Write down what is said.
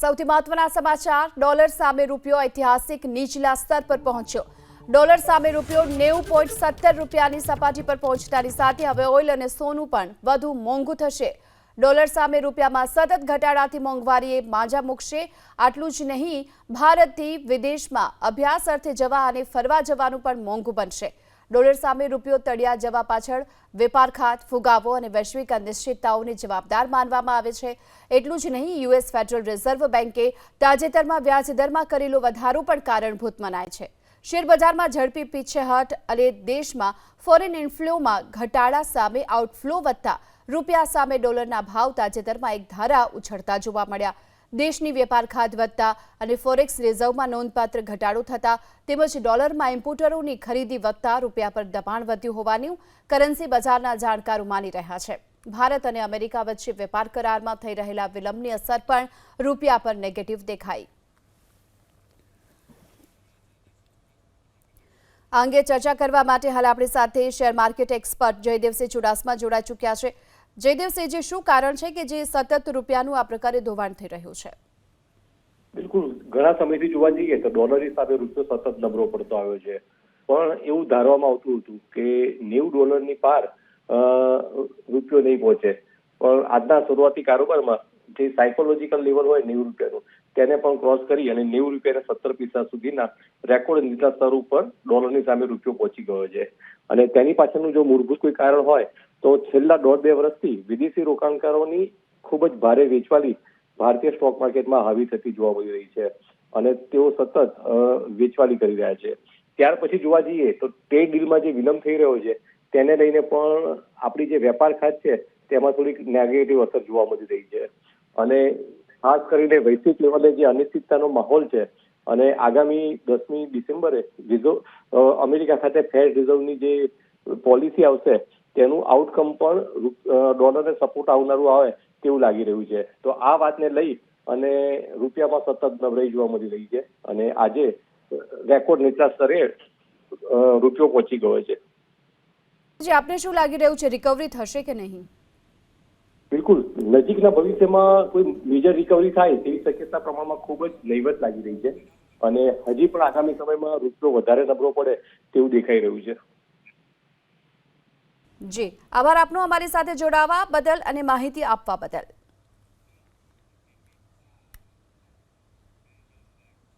સૌથી મહત્વના સમાચાર, ડોલર સામે રૂપિયો ઐતિહાસિક નીચલા સ્તર પર પહોંચ્યો. ડોલર સામે રૂપિયો નેવું પોઈન્ટ સત્તર રૂપિયાની સપાટી પર પહોંચતાની સાથે હવે ઓઇલ અને સોનું પણ વધુ મોંઘું થશે. ડોલર સામે રૂપિયામાં સતત ઘટાડાથી મોંઘવારીએ માંજા મૂકશે. આટલું જ નહીં, ભારતથી વિદેશમાં અભ્યાસ અર્થે જવા અને ફરવા જવાનું પણ મોંઘું બનશે. ડોલર સામે રૂપિયો તળિયા જવા પાછળ વેપાર ખાત, ફુગાવો અને વૈશ્વિક અનિશ્ચિતતાઓને જવાબદાર માનવામાં આવે છે. એટલું જ નહીં, યુએસ ફેડરલ રિઝર્વ બેન્કે તાજેતરમાં વ્યાજદરમાં કરેલો વધારો પણ કારણભૂત મનાય છે. શેરબજારમાં ઝડપી પીછેહટ અને દેશમાં ફોરેન ઇન્ફ્લોમાં ઘટાડા સામે આઉટફ્લો વધતા રૂપિયા સામે ડોલરના ભાવ તાજેતરમાં એક ધારા ઉછળતા જોવા મળ્યા. દેશની વેપાર ખાત વધતા અને ફોરેક્સ રિઝર્વમાં નોંધપાત્ર ઘટાડો થતા તેમજ ડોલરમાં ઇમ્પોર્ટરોની ખરીદી વધતા રૂપિયા પર દબાણ વધ્યું હોવાનું કરન્સી બજારના જાણકારો માની રહ્યા છે. ભારત અને અમેરિકા વચ્ચે વેપાર કરારમાં થઈ રહેલા વિલંબની અસર પણ રૂપિયા પર નેગેટિવ દેખાઈ. આ અંગે ચર્ચા કરવા માટે હાલ આપણી સાથે share market expert Jaydevsinh Chudasama જોડાઈ ચૂક્યા છે. જયદેવસિંહ જે શું કારણ છે કે જે સતત રૂપિયાનું આ પ્રકારે ધોવાણ થઈ રહ્યું છે? બિલકુલ. ઘણા સમયથી જોવા જઈએ તો ડોલરની સાથે રૂપિયો સતત નબળો પડતો આવ્યો છે. પણ એવું ધારવામાં આવતું હતું કે નેવું ડોલરની પાર રૂપિયો નહીં પહોંચે. પણ આજના શરૂઆતી કારોબારમાં જે સાયકોલોજીકલ લેવલ હોય નેવું રૂપિયાનું, તેને પણ ક્રોસ કરી અને નેવું રૂપિયાને સત્તર પૈસા સુધીના રેકોર્ડ નીચા સ્તર ઉપર ડોલરની સામે રૂપિયો પહોંચી ગયો છે. અને તેની પાછળનું જો મૂળભૂત કોઈ કારણ હોય તો છેલ્લા દોઢ બે વર્ષથી વિદેશી રોકાણકારોની ખૂબ જ ભારે વેચવાલી ભારતીય સ્ટોક માર્કેટમાં હાવી થતી જોવા મળી રહી છે અને તેઓ સતત વેચવાલી કરી રહ્યા છે. ત્યાર પછી જોવા જઈએ તો તે ડીલમાં જે વિલંબ થઈ રહ્યો છે તેને લઈને પણ આપણી જે વેપાર ખાત છે તેમાં થોડીક નેગેટિવ અસર જોવા મળી રહી છે. અને ખાસ કરીને વૈશ્વિક લેવલે જે અનિશ્ચિતતાનો માહોલ છે અને આગામી દસમી ડિસેમ્બરે રિઝર્વ અમેરિકા ખાતે ફેડ રિઝર્વની જે પોલિસી આવશે તેનું આઉટકમ પણ ડોલરને સપોર્ટ આવનારું આવે તેવું લાગી રહ્યું છે. તો આ વાતને લઈ અને રૂપિયામાં સતત નબળાઈ જોવા મળી રહી છે અને આજે રેકોર્ડ નીચલા સ્તરે રૂપિયો પહોંચી ગયો છે. આપને શું લાગી રહ્યું છે? રિકવરી થશે કે નહીં? બિલકુલ. નજીકના ભવિષ્યમાં કોઈ મેજર રિકવરી થાય તેવી શક્યતા પ્રમાણમાં ખૂબ જ નહીવત લાગી રહી છે અને હજી પણ આગામી સમયમાં રૂપિયો વધારે નબળો પડે તેવું દેખાઈ રહ્યું છે. જી આભાર આપનો. અમારી સાથે જોડાવા બદલ અને માહિતી આપવા બદલ.